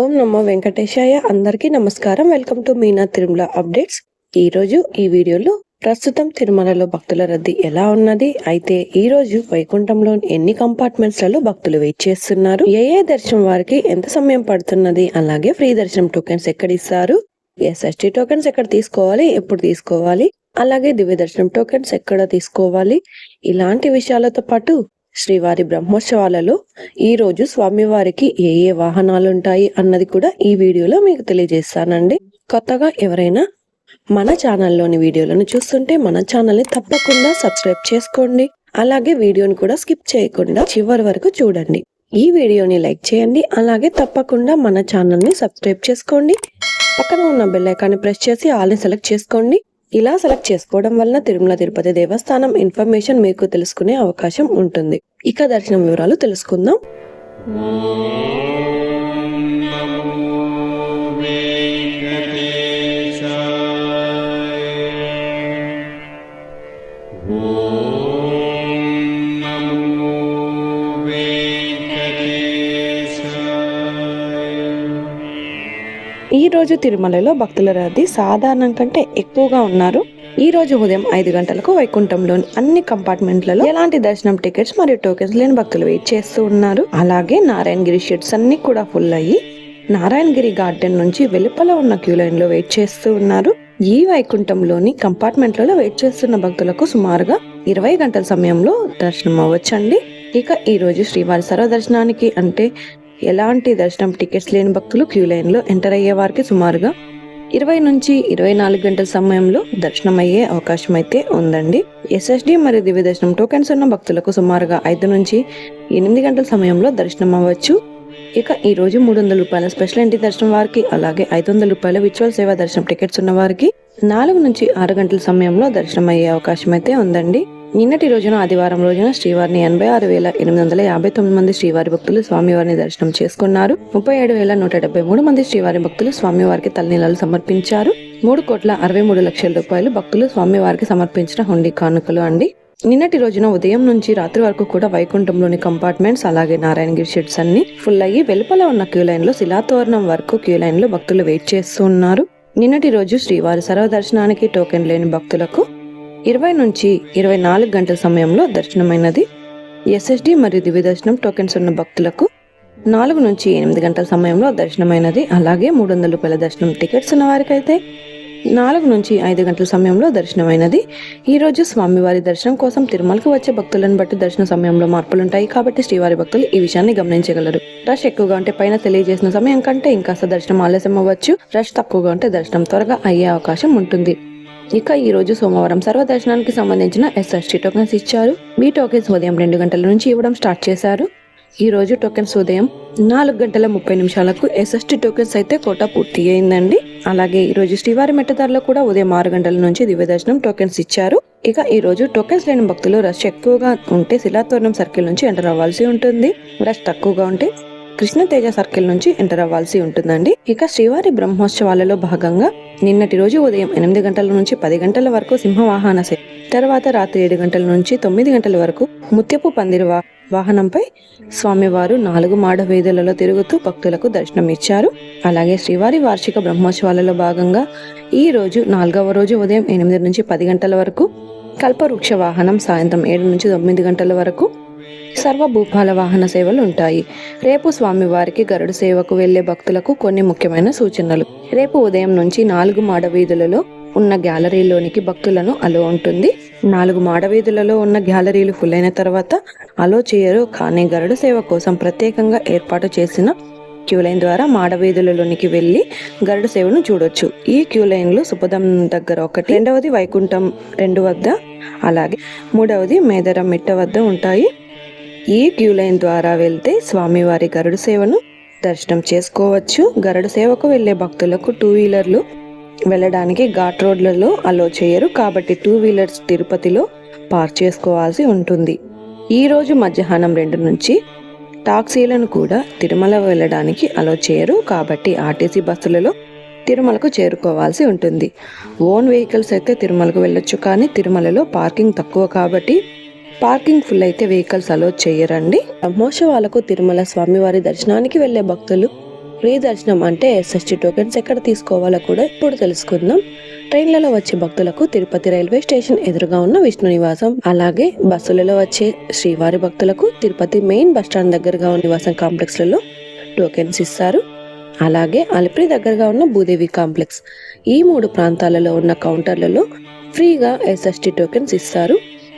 ఓం నమో వెంకటేశాయ. అందరికీ నమస్కారం. Welcome to Meena Tirumala updates. ఈ రోజు ఈ వీడియోలో ప్రస్తుతం తిరుమలలో భక్తుల రద్దీ ఎలా ఉన్నది? అయితే ఈ రోజు వైకుంఠంలో ఎన్ని కంపార్ట్మెంట్స్లలో భక్తులు వెయిట్ చేస్తున్నారు? ఏ ఏ దర్శనం వారికి ఎంత సమయం పడుతున్నది? అలాగే ఫ్రీ దర్శనం టోకెన్స్ ఎక్కడ ఇస్తారు ఎస్ఎస్టీ టోకెన్స్ ఎక్కడ తీసుకోవాలి? ఎప్పుడు తీసుకోవాలి? అలాగే దివ్య దర్శనం టోకెన్స్ ఎక్కడ తీసుకోవాలి? ఇలాంటి విషయాలతో పాటు శ్రీవారి బ్రహ్మోత్సవాలలో ఈరోజు స్వామివారికి ఏ ఏ వాహనాలు ఉంటాయి అన్నది కూడా ఈ వీడియోలో మీకు తెలియజేస్తానండి. కొత్తగా ఎవరైనా మన ఛానల్లోని వీడియోలను చూస్తుంటే మన ఛానల్ని తప్పకుండా సబ్స్క్రైబ్ చేసుకోండి. అలాగే వీడియోని కూడా స్కిప్ చేయకుండా చివరి వరకు చూడండి. ఈ వీడియోని లైక్ చేయండి. అలాగే తప్పకుండా మన ఛానల్ని సబ్స్క్రైబ్ చేసుకోండి. పక్కన ఉన్న బెల్ ఐకాన్ని ప్రెస్ చేసి ఆల్ని సెలెక్ట్ చేసుకోండి. ఇలా సెలెక్ట్ చేసుకోవడం వలన తిరుమల తిరుపతి దేవస్థానం ఇన్ఫర్మేషన్ మీకు తెలుసుకునే అవకాశం ఉంటుంది. ఇక దర్శనం వివరాలు తెలుసుకుందాం. ఈ రోజు తిరుమలలో భక్తుల రద్దీ సాధారణం కంటే ఎక్కువగా ఉన్నారు. ఈ రోజు ఉదయం ఐదు గంటలకు వైకుంఠంలోని అన్ని కంపార్ట్మెంట్లలో ఎలాంటి దర్శనం టికెట్స్ మరియు టోకెన్స్ లేని భక్తులు వెయిట్ చేస్తూ ఉన్నారు. అలాగే నారాయణగిరి షెడ్స్ అన్ని కూడా ఫుల్ అయ్యి నారాయణగిరి గార్డెన్ నుంచి వెలుపల ఉన్న క్యూ లైన్లో వెయిట్ చేస్తూ ఉన్నారు. ఈ వైకుంఠంలోని కంపార్ట్మెంట్లలో వెయిట్ చేస్తున్న భక్తులకు సుమారుగా ఇరవై గంటల సమయంలో దర్శనం అవ్వచ్చండి. ఇక ఈ రోజు శ్రీవారి సర్వదర్శనానికి అంటే ఎలాంటి దర్శనం టికెట్స్ లేని భక్తులు క్యూ లైన్లో ఎంటర్ అయ్యే వారికి సుమారుగా ఇరవై నుంచి ఇరవై నాలుగు గంటల సమయంలో దర్శనం అయ్యే అవకాశం అయితే ఉందండి. ఎస్ఎస్డి మరియు దివ్య దర్శనం టోకెన్స్ ఉన్న భక్తులకు సుమారుగా ఐదు నుంచి ఎనిమిది గంటల సమయంలో దర్శనం అవ్వచ్చు. ఇక ఈ రోజు మూడు వందల రూపాయల స్పెషల్ ఎంట్రీ దర్శనం వారికి అలాగే ఐదు వందల రూపాయల విచువల్ సేవా దర్శనం టికెట్స్ ఉన్న వారికి నాలుగు నుంచి ఆరు గంటల సమయంలో దర్శనం అయ్యే అవకాశం అయితే ఉందండి. నిన్నటి రోజున ఆదివారం రోజున శ్రీవారిని ఎనభై ఆరు వేల ఎనిమిది వందల యాభై తొమ్మిది మంది శ్రీవారి భక్తులు స్వామివారిని దర్శనం చేసుకున్నారు. ముప్పై ఏడు వేల నూట డెబ్బై మూడు మంది శ్రీవారి భక్తులు స్వామివారికి తలనీలాలు సమర్పించారు. మూడు కోట్ల అరవై మూడు లక్షల రూపాయలు భక్తులు స్వామివారికి సమర్పించిన హుండీ కానుకలు అండి. నిన్నటి రోజున ఉదయం నుంచి రాత్రి వరకు కూడా వైకుంఠంలోని కంపార్ట్మెంట్స్ అలాగే నారాయణగిరి షెడ్స్ అన్ని ఫుల్ అయ్యి వెలుపల ఉన్న క్యూ లైన్లో శిలాతోరణం వరకు క్యూ లైన్లో భక్తులు వెయిట్ చేస్తూ ఉన్నారు. నిన్నటి రోజు శ్రీవారి సర్వదర్శనానికి టోకెన్ లేని భక్తులకు ఇరవై నుంచి ఇరవై నాలుగు గంటల సమయంలో దర్శనమైనది. ఎస్ఎస్డి మరియు దివ్య దర్శనం టోకెన్స్ ఉన్న భక్తులకు నాలుగు నుంచి ఎనిమిది గంటల సమయంలో దర్శనమైనది. అలాగే మూడు వందల రూపాయల దర్శనం టికెట్స్ ఉన్న వారికైతే నాలుగు నుంచి ఐదు గంటల సమయంలో దర్శనమైనది. ఈరోజు స్వామివారి దర్శనం కోసం తిరుమలకు వచ్చే భక్తులను బట్టి దర్శన సమయంలో మార్పులు ఉంటాయి కాబట్టి శ్రీవారి భక్తులు ఈ విషయాన్ని గమనించగలరు. రష్ ఎక్కువగా ఉంటే పైన తెలియజేసిన సమయం కంటే ఇంకాస్త దర్శనం ఆలస్యం అవ్వచ్చు రష్ తక్కువగా ఉంటే దర్శనం త్వరగా అయ్యే అవకాశం ఉంటుంది. ఇక ఈ రోజు సోమవారం సర్వదర్శనానికి సంబంధించిన ఎస్ఎస్టీ టోకెన్స్ ఇచ్చారు. మీ టోకెన్స్ ఉదయం రెండు గంటల నుంచి ఇవ్వడం స్టార్ట్ చేశారు. ఈ రోజు టోకెన్స్ ఉదయం నాలుగు గంటల ముప్పై నిమిషాలకు ఎస్ఎస్టీ టోకెన్స్ అయితే కోట పూర్తి అయిందండి. అలాగే ఈ రోజు శ్రీవారి మెట్టదారులో కూడా ఉదయం ఆరు గంటల నుంచి దివ్య దర్శనం టోకెన్స్ ఇచ్చారు. ఇక ఈ రోజు టోకెన్స్ లేని భక్తులు రష్ ఎక్కువగా ఉంటే శిలాతోరణం సర్కిల్ నుంచి ఎంటర్ అవ్వాల్సి ఉంటుంది. రష్ తక్కువగా ఉంటే కృష్ణతేజ సర్కిల్ నుంచి ఎంటర్ అవ్వాల్సి ఉంటుందండి. ఇక శ్రీవారి బ్రహ్మోత్సవాలలో భాగంగా నిన్నటి రోజు ఉదయం ఎనిమిది గంటల నుంచి పది గంటల వరకు సింహవాహన సేవ తర్వాత రాత్రి ఏడు గంటల నుంచి తొమ్మిది గంటల వరకు ముత్యపు పందిరి వా- వాహనంపై స్వామివారు నాలుగు మాడ వీధులలో తిరుగుతూ భక్తులకు దర్శనం ఇచ్చారు అలాగే శ్రీవారి వార్షిక బ్రహ్మోత్సవాలలో భాగంగా ఈ రోజు నాలుగవ రోజు ఉదయం ఎనిమిది నుంచి పది గంటల వరకు కల్పవృక్ష వాహనం సాయంత్రం ఏడు నుంచి తొమ్మిది గంటల వరకు సర్వభూపాల వాహన సేవలు ఉంటాయి రేపు స్వామివారికి గరుడు సేవకు వెళ్ళే భక్తులకు కొన్ని ముఖ్యమైన సూచనలు. రేపు ఉదయం నుంచి నాలుగు మాడ వీధులలో ఉన్న గ్యాలరీలోనికి భక్తులను అలో ఉంటుంది. నాలుగు మాడవీధులలో ఉన్న గ్యాలరీలు ఫుల్ అయిన తర్వాత అలో చేయరు. కానీ గరుడు సేవ కోసం ప్రత్యేకంగా ఏర్పాటు చేసిన క్యూ లైన్ ద్వారా మాడవీధులలోనికి వెళ్ళి వెళ్ళి గరుడు సేవను చూడొచ్చు. ఈ క్యూ లైన్లు సుపదం దగ్గర ఒకటి రెండవది వైకుంఠం రెండు వద్ద అలాగే మూడవది మేదరం మిట్ట వద్ద ఉంటాయి. ఈ క్యూ లైన్ ద్వారా వెళ్తే స్వామివారి గరుడు సేవను దర్శనం చేసుకోవచ్చు. గరుడు సేవకు వెళ్ళే భక్తులకు టూ వీలర్లు వెళ్ళడానికి ఘాట్ రోడ్లలో అలో చేయరు. కాబట్టి టూ వీలర్స్ తిరుపతిలో పార్క్ చేసుకోవాల్సి ఉంటుంది. ఈరోజు మధ్యాహ్నం రెండు నుంచి టాక్సీలను కూడా తిరుమల వెళ్ళడానికి అలో చేయరు. కాబట్టి ఆర్టీసీ బస్సులలో తిరుమలకు చేరుకోవాల్సి ఉంటుంది. ఓన్ వెహికల్స్ అయితే తిరుమలకు వెళ్ళొచ్చు కానీ తిరుమలలో పార్కింగ్ తక్కువ కాబట్టి పార్కింగ్ ఫుల్ అయితే వెహికల్స్ అలో చేయరండి. బ్రహ్మోత్సవాలకు తిరుమల స్వామివారి దర్శనానికి వెళ్ళే భక్తులు ఫ్రీ దర్శనం అంటే ఎస్ఎస్టీ టోకెన్స్ ఎక్కడ తీసుకోవాలో కూడా ఇప్పుడు తెలుసుకుందాం. ట్రైన్లలో వచ్చే భక్తులకు తిరుపతి రైల్వే స్టేషన్ ఎదురుగా ఉన్న విష్ణు నివాసం అలాగే బస్సులలో వచ్చే శ్రీవారి భక్తులకు తిరుపతి మెయిన్ బస్ స్టాండ్ దగ్గరగా ఉన్న నివాసం కాంప్లెక్స్లలో టోకెన్స్ ఇస్తారు. అలాగే అలిపిరి దగ్గరగా ఉన్న భూదేవి కాంప్లెక్స్ ఈ మూడు ప్రాంతాలలో ఉన్న కౌంటర్లలో ఫ్రీగా ఎస్ఎస్టీ టోకెన్స్ ఇస్తారు.